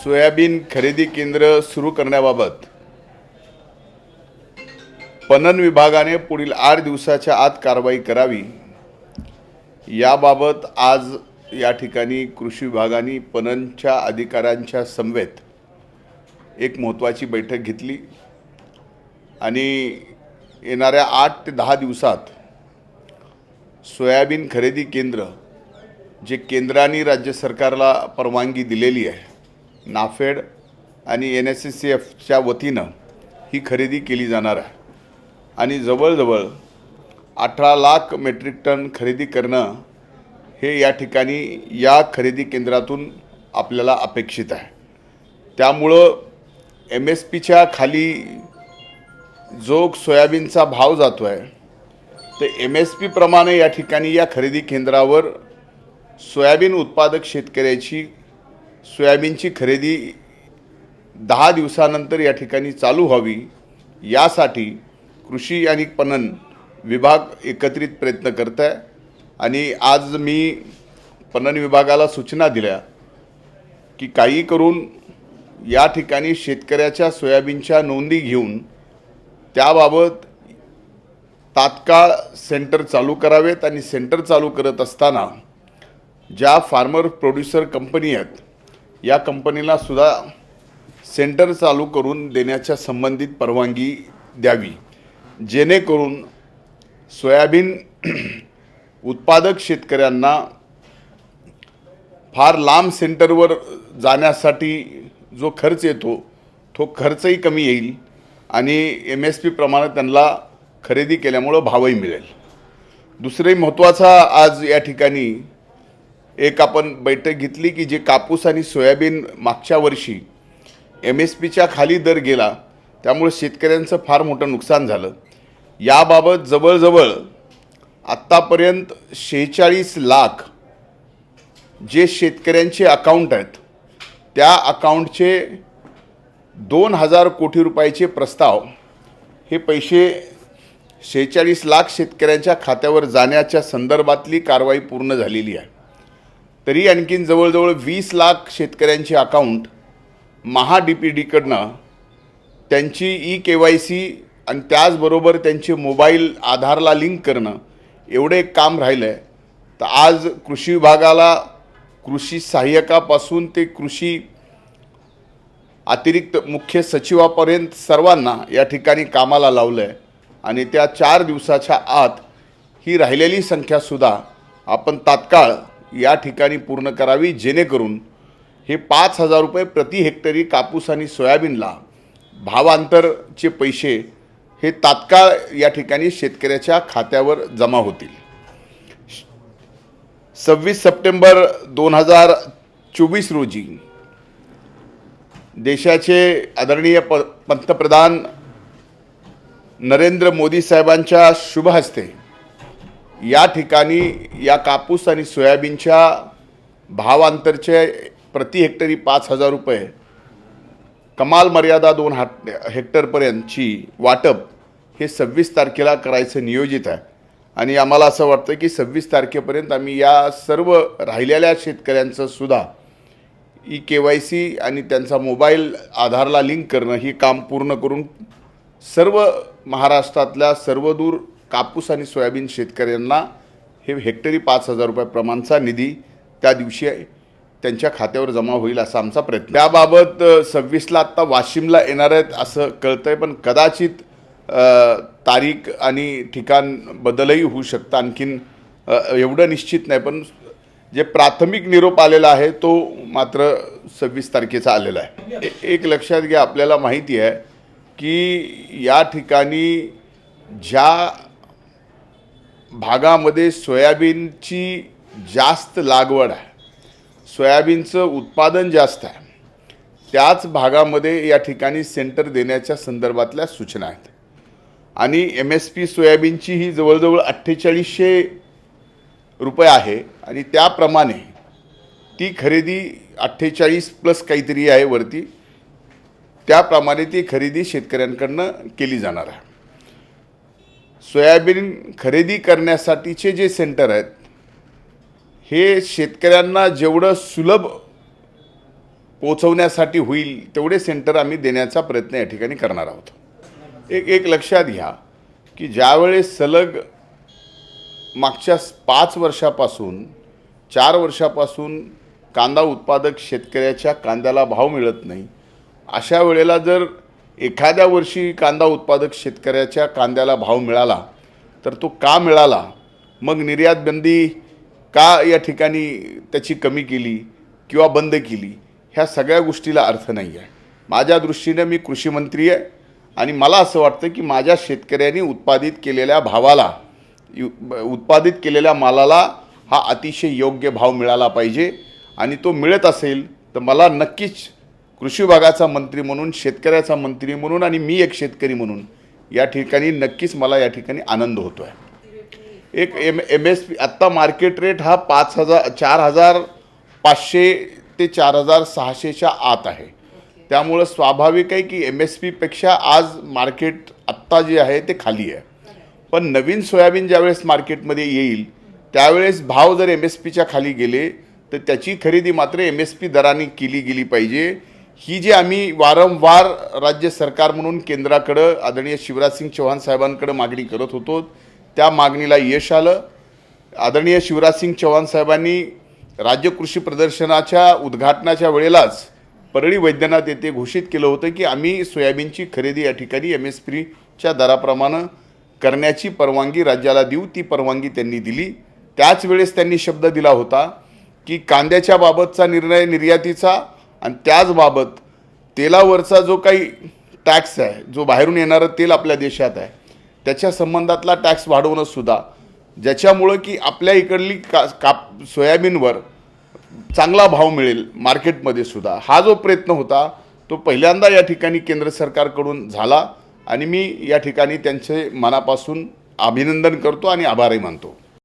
Soybean खरेदी केंद्र सुरू करण्याबाबत पणन विभागाने पुढील आठ दिवसाच्या आत कारवाई करावी. याबाबत आज या ठिकाणी कृषी विभागाने पणनच्या अधिकाऱ्यांच्या समवेत एक महत्त्वाची बैठक घेतली आणि येणाऱ्या आठ ते दहा दिवसात सोयाबीन खरेदी केंद्र जे केंद्राने राज्य सरकारला परवानगी दिलेली आहे नाफेड आणि एन एस एस सी एफच्या वतीनं ही खरेदी केली जाणार आहे. आणि जवळजवळ अठरा लाख मेट्रिक टन खरेदी करणं हे या ठिकाणी या खरेदी केंद्रातून आपल्याला अपेक्षित आहे. त्यामुळं एम एस पीच्या खाली जो सोयाबीनचा भाव जातो आहे तर एम एस पीप्रमाणे या ठिकाणी या खरेदी केंद्रावर सोयाबीन उत्पादक शेतकऱ्याची सोयाबीनची खरेदी दहा दिवसानंतर या ठिकाणी चालू व्हावी यासाठी कृषी आणि पणन विभाग एकत्रित प्रयत्न करत आहे आणि आज मी पणन विभागाला सूचना दिल्या की काही करून या ठिकाणी शेतकऱ्याच्या सोयाबीनच्या नोंदी घेऊन त्याबाबत तात्काळ सेंटर चालू करावेत. आणि सेंटर चालू करत असताना ज्या फार्मर प्रोड्युसर कंपनी आहेत या कंपनीला सुद्धा सेंटर चालू करून देण्याच्या संबंधित परवानगी द्यावी. जेणेकरून सोयाबीन उत्पादक शेतकऱ्यांना फार लांब सेंटरवर जाण्यासाठी जो खर्च येतो तो खर्चही कमी येईल आणि एम एस पीप्रमाणे त्यांना खरेदी केल्यामुळं भावही मिळेल. दुसरे महत्त्वाचा आज या ठिकाणी एक आपण बैठक घेतली की जे कापूस आणि सोयाबीन मागच्या वर्षी एम एस पीच्या खाली दर गेला त्यामुळे शेतकऱ्यांचं फार मोठं नुकसान झालं. याबाबत जवळजवळ आत्तापर्यंत शेहेचाळीस लाख जे शेतकऱ्यांचे अकाउंट आहेत त्या अकाउंटचे दोन हजार कोटी रुपयाचे प्रस्ताव हे पैसे शेहेचाळीस लाख शेतकऱ्यांच्या खात्यावर जाण्याच्या संदर्भातली कारवाई पूर्ण झालेली आहे. तरी आणखीन जवळजवळ वीस लाख शेतकऱ्यांचे अकाउंट महा डी पी डीकडनं त्यांची ई के वाय सी आणि त्याचबरोबर त्यांचे मोबाईल आधारला लिंक करणं एवढं एक काम राहिलं आहे तर आज कृषी विभागाला कृषी सहाय्यकापासून ते कृषी अतिरिक्त मुख्य सचिवापर्यंत सर्वांना या ठिकाणी कामाला लावलं आहे आणि त्या चार दिवसाच्या आत ही राहिलेली संख्यासुद्धा आपण तात्काळ या ठिकाणी पूर्ण करावी जेणेकरून हे पाच हजार रुपये प्रति हेक्टरी कापूस आणि सोयाबीनला भावांतरचे पैसे हे तात्काळ या ठिकाणी शेतकऱ्याच्या खात्यावर जमा होतील. सव्वीस सप्टेंबर दोन हजार चोवीस रोजी देशाचे आदरणीय प पंतप्रधान नरेंद्र मोदी साहेबांच्या शुभ हस्ते या ठिकाणी या कापूस आणि सोयाबीनच्या भावांतरचे प्रति हेक्टरी पाच हजार रुपये कमाल मर्यादा दोन हाट हेक्टरपर्यंतची वाटप हे सव्वीस तारखेला करायचं नियोजित आहे. आणि आम्हाला असं वाटतं की सव्वीस तारखेपर्यंत आम्ही या सर्व राहिलेल्या शेतकऱ्यांचं सुद्धा ई के वाय सी आणि त्यांचा मोबाईल आधारला लिंक करणं ही काम पूर्ण करून सर्व महाराष्ट्रातल्या सर्वदूर कापूस आणि सोयाबीन शेतकऱ्यांना हे हेक्टरी पाच हजार रुपयाप्रमाणचा निधी त्या दिवशी त्यांच्या खात्यावर जमा होईल असा आमचा प्रयत्न. त्याबाबत सव्वीसला आत्ता वाशिमला येणार आहेत असं कळतं आहे पण कदाचित तारीख आणि ठिकाण बदलही होऊ शकतं. आणखीन एवढं निश्चित नाही पण जे प्राथमिक निरोप आलेला आहे तो मात्र सव्वीस तारखेचा आलेला आहे. एक लक्षात घ्या आपल्याला माहिती आहे की या ठिकाणी ज्या भागामध्ये सोयाबीनची जास्त लागवड आहे. सोयाबीनचं उत्पादन जास्त आहे. त्याच भागामध्ये या ठिकाणी सेंटर देण्याच्या संदर्भातल्या सूचना आहेत. आणि एम एस पी सोयाबीनची ही जवळजवळ अठ्ठेचाळीसशे रुपये आहे आणि त्याप्रमाणे ती खरेदी अठ्ठेचाळीस प्लस काहीतरी आहे वरती. त्याप्रमाणे ती खरेदी शेतकऱ्यांकडनं केली जाणार आहे. सोयाबीन खरेदी करण्यासाठीचे जे सेंटर आहेत हे शेतकऱ्यांना जेवढं सुलभ पोचवण्यासाठी होईल तेवढे सेंटर आम्ही देण्याचा प्रयत्न या ठिकाणी करणार आहोत. एक एक लक्षात घ्या की ज्यावेळेस सलग मागच्या पाच वर्षापासून चार वर्षापासून कांदा उत्पादक शेतकऱ्याच्या कांद्याला भाव मिळत नाही अशा वेळेला जर एखाद्या वर्षी कांदा उत्पादक शेतकऱ्याच्या कांद्याला भाव मिळाला तर तो का मिळाला? मग निर्यात बंदी का या ठिकाणी त्याची कमी केली किंवा बंद केली? ह्या सगळ्या गोष्टीला अर्थ नाही आहे. माझ्या दृष्टीने मी कृषीमंत्री आहे आणि मला असं वाटतं की माझ्या शेतकऱ्यांनी उत्पादित केलेल्या भावाला यु- उत्पादित केलेल्या मालाला हा अतिशय योग्य भाव मिळाला पाहिजे आणि तो मिळत असेल तर मला नक्कीच कृषी विभागाचा मंत्री म्हणून शेतकऱ्याचा मंत्री म्हणून आणि मी एक शेतकरी म्हणून या ठिकाणी नक्कीच मला या ठिकाणी आनंद होतो आहे एक एम एम एस पी आत्ता मार्केट रेट हा पाच हजार चार हजार पाचशे ते चार हजार सहाशेच्या आत आहे. त्यामुळं स्वाभाविक आहे की एम एस पीपेक्षा आज मार्केट आत्ता जे आहे ते खाली आहे. पण नवीन सोयाबीन ज्यावेळेस मार्केटमध्ये येईल त्यावेळेस भाव जर एम एस पीच्या खाली गेले तर त्याची खरेदी मात्र एम एस पी दराने केली गेली पाहिजे. ही जी आम्ही वारंवार राज्य सरकार म्हणून केंद्राकडं आदरणीय शिवराजसिंग चौहान साहेबांकडं मागणी करत होतो त्या मागणीला यश आलं. आदरणीय शिवराजसिंग चौहान साहेबांनी राज्य कृषी प्रदर्शनाच्या उद्घाटनाच्या वेळेलाच परळी वैद्यनाथ येथे घोषित केलं होतं की आम्ही सोयाबीनची खरेदी या ठिकाणी एम एस पीच्या दराप्रमाणे करण्याची परवानगी राज्याला देऊ ती परवानगी त्यांनी दिली. त्याच वेळेस त्यांनी शब्द दिला होता की कांद्याच्या बाबतचा निर्णय निर्यातीचा आणि त्याचबाबत तेलावरचा जो काही टॅक्स आहे जो बाहेरून येणारं तेल आपल्या देशात आहे त्याच्या संबंधातला टॅक्स वाढवणं सुद्धा ज्याच्यामुळं की आपल्या इकडली का काप सोयाबीनवर चांगला भाव मिळेल मार्केटमध्ये सुद्धा. हा जो प्रयत्न होता तो पहिल्यांदा या ठिकाणी केंद्र सरकारकडून झाला आणि मी या ठिकाणी त्यांचे मनापासून अभिनंदन करतो आणि आभारही मानतो.